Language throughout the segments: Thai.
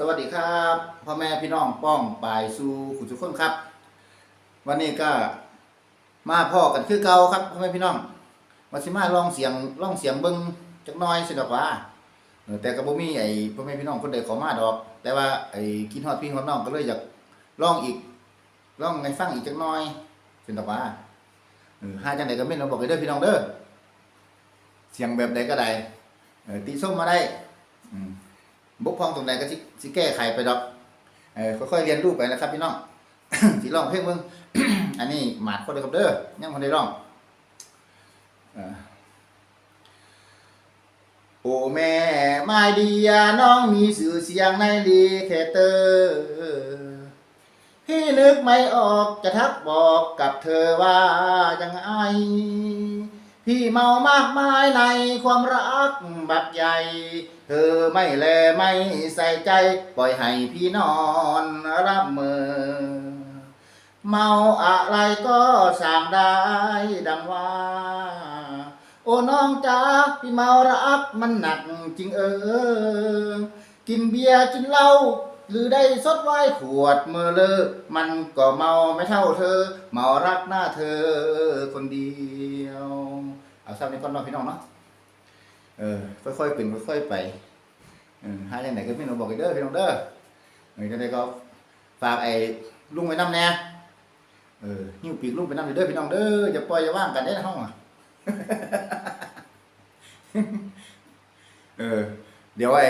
สวัสดีครับพ่อแม่พี่น้องป้องปายสู่ขุนสุขคนครับ วันนี้ก็มาพ่อกันคือเก่าครับพ่อแม่พี่น้องมาสิมาลองเสียงลองเสียงเบิ้งจักน้อยสิดอกว่าแต่ก็บ่มีไอ้พ่อแม่พี่น้องคนใดขอมาดอก แต่ว่าไอ้กินฮอดพี่ฮอดน้องก็เลยอยากลองอีกลองให้ฟังอีกจักน้อยสิดอกว่าเออหาจังไดก็เม่นเราบอกให้เด้อพี่น้องเด้อเสียงแบบใดก็ได้ติส้มมาได้อืม กพร่องตรงใดก็สิแก้ไขไปดอกเออค่อยๆเรียนรู้ไปนะครับพี่น้องสิร้องเพลงเบิ่งอันนี้หมาดคนเดียวกับเด้อยังคนได้ร้องโอ้แม่มาดียน้องมีสื่อเสียงในดีแคเตอร์พี่นึกไม่ออกจะทักบอกกับเธอว่ายังไง พี่เมามากมายในความรักบักใหญ่ เธอไม่แลไม่ใส่ใจ ปล่อยให้พี่นอนรับมือ เมาอะไรก็สั่งได้ดังว่า โอ้น้องจ้าพี่เมารักมันหนักจริงเออ กินเบียร์กินเหล้าหรือได้สดไว้ขวดเมื่อเลิกมันก็เมาไม่เท่าเธอ เมารักหน้าเธอคนเดียว เอาซ้ำนี้ก่อนเนาะพี่น้องเนาะเออค่อยๆเป็นค่อยๆไปเออหาอย่างไหนก็พี่น้องบอกกันเด้อพี่น้องเด้อเออจังไดก็ฝากไอ้ลุงไว้นำแน่เออหิ้วปีกลุงไปน้ำเด้อพี่น้องเด้ออย่าปล่อยอย่าว่างกันเด้ในห้องอะเออ เดี๋ยวไอ้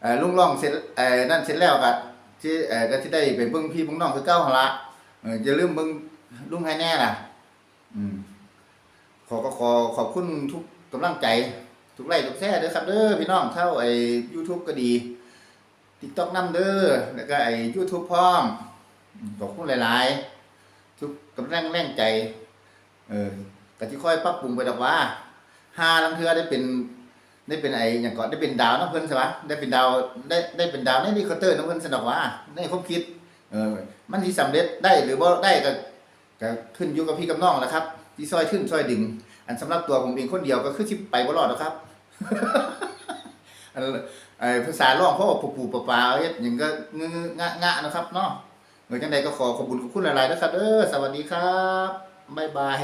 เอ่อลุงร้องเสร็จเอ่อนั่นเสร็จแล้วก็ที่เออก็ที่ได้ไปเบิ่งพี่เบิ่งน้องคือเก่าหั่นละเอออย่าลืมเบิ่งลุงให้แน่ล่ะ อืม ขอก็ขอขอบคุณทุกกำลังใจ ทุกไลค์ทุกแชร์เด้อครับเด้อพี่น้องเข้าไอ้ YouTube ก็ดี TikTok นำเด้อแล้วก็ไอ้ YouTube พร้อมขอบคุณหลาย ๆ ทุกกำลังแรงใจ เออก็สิค่อยปรับปรุงไปดอกว่าหาลังเทือได้เป็นได้เป็นไอ้อย่างก่อนได้เป็นดาวน้ำเพิ่นใช่ปะได้เป็นดาวได้ได้เป็นดาวในรีคอเตอร์น้ำเพิ่นสนอกว่าในความคิด เออ มันสิสำเร็จได้หรือบ่ได้ก็ก็ขึ้นอยู่กับพี่กับน้องแหละครับ ที่ซอยขึ้นซอยดึง อันสำหรับตัวผมเองคนเดียวก็คือสิไปบ่รอดแล้วครับอันไอภาษาร้องเขาบอกปูปูปลาปลาเฮ็ดหยังก็งึงะงะนะครับเนาะเอนจังใดก็ขอขอบคุณขอบคุณหลายๆนะครับเด้อสวัสดีครับบ๊ายบาย